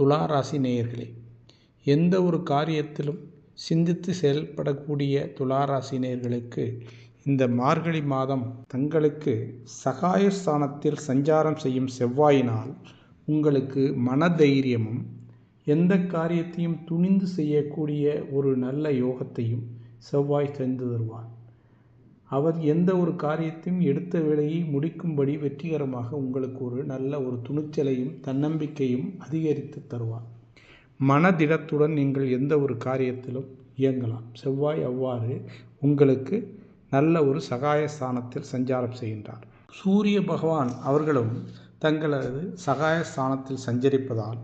துலா ராசி நேயர்களே எந்த ஒரு காரியத்திலும் சிந்தித்து செயல்படக்கூடிய துலா ராசி நேயர்களுக்கு இந்த மார்கழி மாதம் தங்களுக்கு சகாயஸ்தானத்தில் சஞ்சாரம் செய்யும் செவ்வாயினால் உங்களுக்கு மனதைரியமும் எந்த காரியத்தையும் துணிந்து செய்யக்கூடிய ஒரு நல்ல யோகத்தையும் செவ்வாய் தந்து தருவார். அவர் எந்த ஒரு காரியத்தையும் எடுத்த வேலையை முடிக்கும்படி வெற்றிகரமாக உங்களுக்கு ஒரு நல்ல ஒரு துணிச்சலையும் தன்னம்பிக்கையும் அதிகரித்து தருவார். மனதிடத்துடன் நீங்கள் எந்த ஒரு காரியத்திலும் இயங்கலாம். செவ்வாய் அவ்வாறு உங்களுக்கு நல்ல ஒரு சகாய ஸ்தானத்தில் சஞ்சாரம் செய்கின்றார். சூரிய பகவான் அவர்களும் தங்களது சகாய ஸ்தானத்தில் சஞ்சரிப்பதால்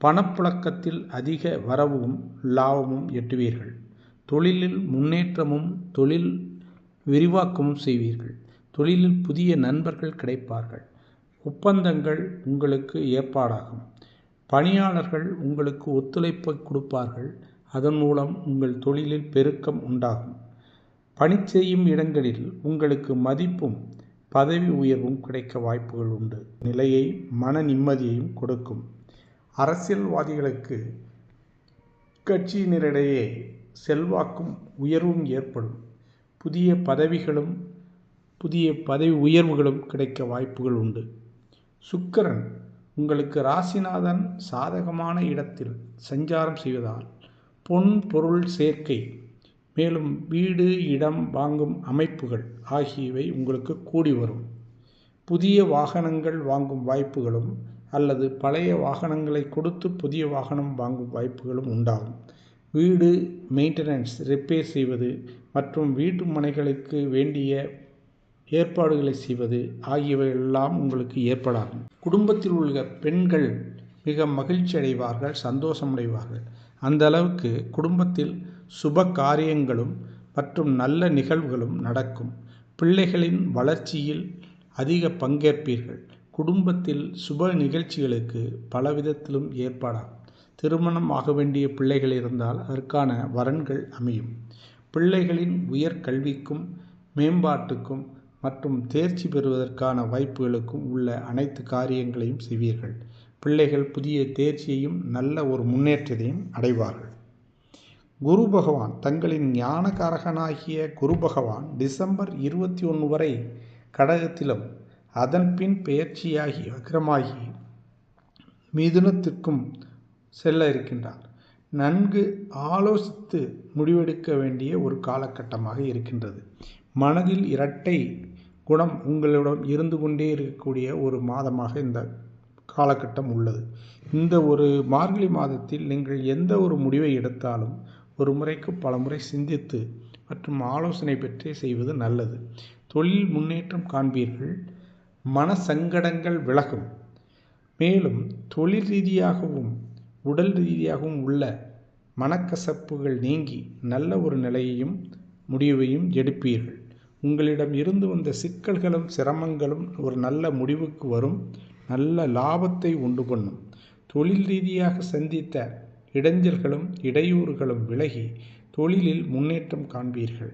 பணப்புழக்கத்தில் அதிக வரவும் லாபமும் எட்டுவீர்கள். தொழிலில் முன்னேற்றமும் தொழில் விரிவாக்கமும் செய்வீர்கள். தொழிலில் புதிய நண்பர்கள் கிடைப்பார்கள். ஒப்பந்தங்கள் உங்களுக்கு ஏற்பாடாகும். பணியாளர்கள் உங்களுக்கு ஒத்துழைப்பை கொடுப்பார்கள். அதன் மூலம் உங்கள் தொழிலில் பெருக்கம் உண்டாகும். பணி செய்யும் இடங்களில் உங்களுக்கு மதிப்பும் பதவி உயர்வும் கிடைக்க வாய்ப்புகள் உண்டு. நிலையை மன நிம்மதியையும் கொடுக்கும். அரசியல்வாதிகளுக்கு கட்சியினரிடையே செல்வாக்கும் உயர்வும் ஏற்படும். புதிய பதவிகளும் புதிய பதவி உயர்வுகளும் கிடைக்க வாய்ப்புகள் உண்டு. சுக்கரன் உங்களுக்கு ராசிநாதன் சாதகமான இடத்தில் சஞ்சாரம் செய்வதால் பொன் பொருள் சேர்க்கை மேலும் வீடு இடம் வாங்கும் அமைப்புகள் ஆகியவை உங்களுக்கு கூடி வரும். புதிய வாகனங்கள் வாங்கும் வாய்ப்புகளும் அல்லது பழைய வாகனங்களை கொடுத்து புதிய வாகனம் வாங்கும் வாய்ப்புகளும் உண்டாகும். வீடு மெயின்டெனன்ஸ் ரிப்பேர் செய்வது மற்றும் வீட்டு மனைகளுக்கு வேண்டிய ஏற்பாடுகளை செய்வது ஆகியவை எல்லாம் உங்களுக்கு ஏற்படாகும் குடும்பத்தில் உள்ள பெண்கள் மிக மகிழ்ச்சி அடைவார்கள் சந்தோஷமடைவார்கள். அந்த அளவுக்கு குடும்பத்தில் சுப காரியங்களும் மற்றும் நல்ல நிகழ்வுகளும் நடக்கும். பிள்ளைகளின் வளர்ச்சியில் அதிக பங்கேற்பீர்கள். குடும்பத்தில் சுப நிகழ்ச்சிகளுக்கு பல விதத்திலும் ஏற்பாடாகும் திருமணம் ஆக வேண்டிய பிள்ளைகள் இருந்தால் அதற்கான வரன்கள் அமையும். பிள்ளைகளின் உயர் கல்விக்கும் மேம்பாட்டுக்கும் மற்றும் தேர்ச்சி பெறுவதற்கான வாய்ப்புகளுக்கும் உள்ள அனைத்து காரியங்களையும் செய்வீர்கள். பிள்ளைகள் புதிய தேர்ச்சியையும் நல்ல ஒரு முன்னேற்றத்தையும் அடைவார்கள். குரு பகவான் தங்களின் ஞானகாரகனாகிய குரு பகவான் டிசம்பர் இருபத்தி ஒன்று வரை கடகத்திலும் அதன் பின் பெயர்ச்சியாகி வக்ரமாகி மிதுனத்திற்கும் செல்ல இருக்கின்றார். நன்கு ஆலோசித்து முடிவெடுக்க வேண்டிய ஒரு காலகட்டமாக இருக்கின்றது. மனதில் இரட்டை குணம் உங்களிடம் இருந்து கொண்டே இருக்கக்கூடிய ஒரு மாதமாக இந்த காலகட்டம் உள்ளது. இந்த ஒரு மார்கழி மாதத்தில் நீங்கள் எந்த ஒரு முடிவை எடுத்தாலும் ஒரு முறைக்கு பல முறை சிந்தித்து மற்றும் ஆலோசனை பெற்றே செய்வது நல்லது. தொழில் முன்னேற்றம் காண்பீர்கள் மன சங்கடங்கள் விலகும். மேலும் தொழில் ரீதியாகவும் உடல் ரீதியாகவும் உள்ள மனக்கசப்புகள் நீங்கி நல்ல ஒரு நிலையையும் முடிவையும் எடுப்பீர்கள். உங்களிடம் இருந்து வந்த சிக்கல்களும் சிரமங்களும் ஒரு நல்ல முடிவுக்கு வரும். நல்ல லாபத்தை உண்டு பண்ணும். தொழில் ரீதியாக சந்தித்த இடைஞ்சல்களும் இடையூறுகளும் விலகி தொழிலில் முன்னேற்றம் காண்பீர்கள்.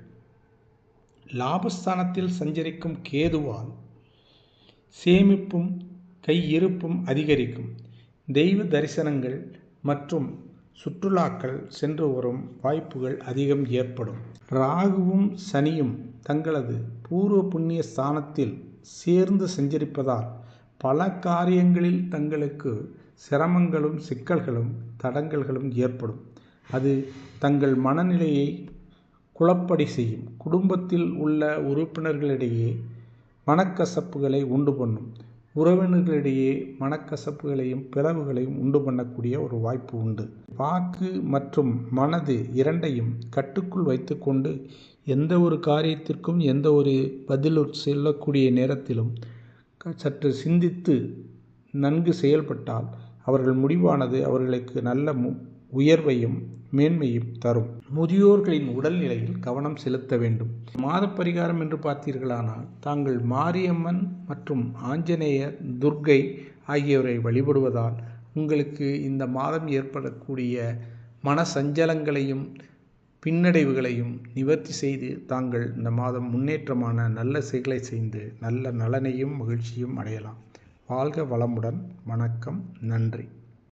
லாபஸ்தானத்தில் சஞ்சரிக்கும் கேதுவால் சேமிப்பும் கையிருப்பும் அதிகரிக்கும். தெய்வ தரிசனங்கள் மற்றும் சுற்றுலாக்கள் சென்று வரும் வாய்ப்புகள் அதிகம் ஏற்படும். ராகுவும் சனியும் தங்களது பூர்வ புண்ணிய ஸ்தானத்தில் சேர்ந்து சஞ்சரிப்பதால் பல காரியங்களில் தங்களுக்கு சிரமங்களும் சிக்கல்களும் தடங்கல்களும் ஏற்படும். அது தங்கள் மனநிலையை குழப்படி செய்யும். குடும்பத்தில் உள்ள உறுப்பினர்களிடையே மனக்கசப்புகளை உண்டு பண்ணும். உறவினர்களிடையே மனக்கசப்புகளையும் பிளவுகளையும் உண்டு பண்ணக்கூடிய ஒரு வாய்ப்பு உண்டு. வாக்கு மற்றும் மனது இரண்டையும் கட்டுக்குள் வைத்துக்கொண்டு எந்த ஒரு காரியத்திற்கும் எந்த ஒரு பதில் செல்லக்கூடிய நேரத்திலும் சற்று சிந்தித்து நன்கு செயல்பட்டால் அவர்கள் முடிவானது அவர்களுக்கு நல்ல மு உயர்வையும் மேன்மையும் தரும். முதியோர்களின் உடல்நிலையில் கவனம் செலுத்த வேண்டும். மாத பரிகாரம் என்று பார்த்தீர்களானால் தாங்கள் மாரியம்மன் மற்றும் ஆஞ்சநேயர் துர்க்கை ஆகியோரை வழிபடுவதால் உங்களுக்கு இந்த மாதம் ஏற்படக்கூடிய மன சஞ்சலங்களையும் பின்னடைவுகளையும் நிவர்த்தி செய்து தாங்கள் இந்த மாதம் முன்னேற்றமான நல்ல செயலை செய்து நல்ல நலனையும் மகிழ்ச்சியும் அடையலாம். வாழ்க வளமுடன். வணக்கம். நன்றி.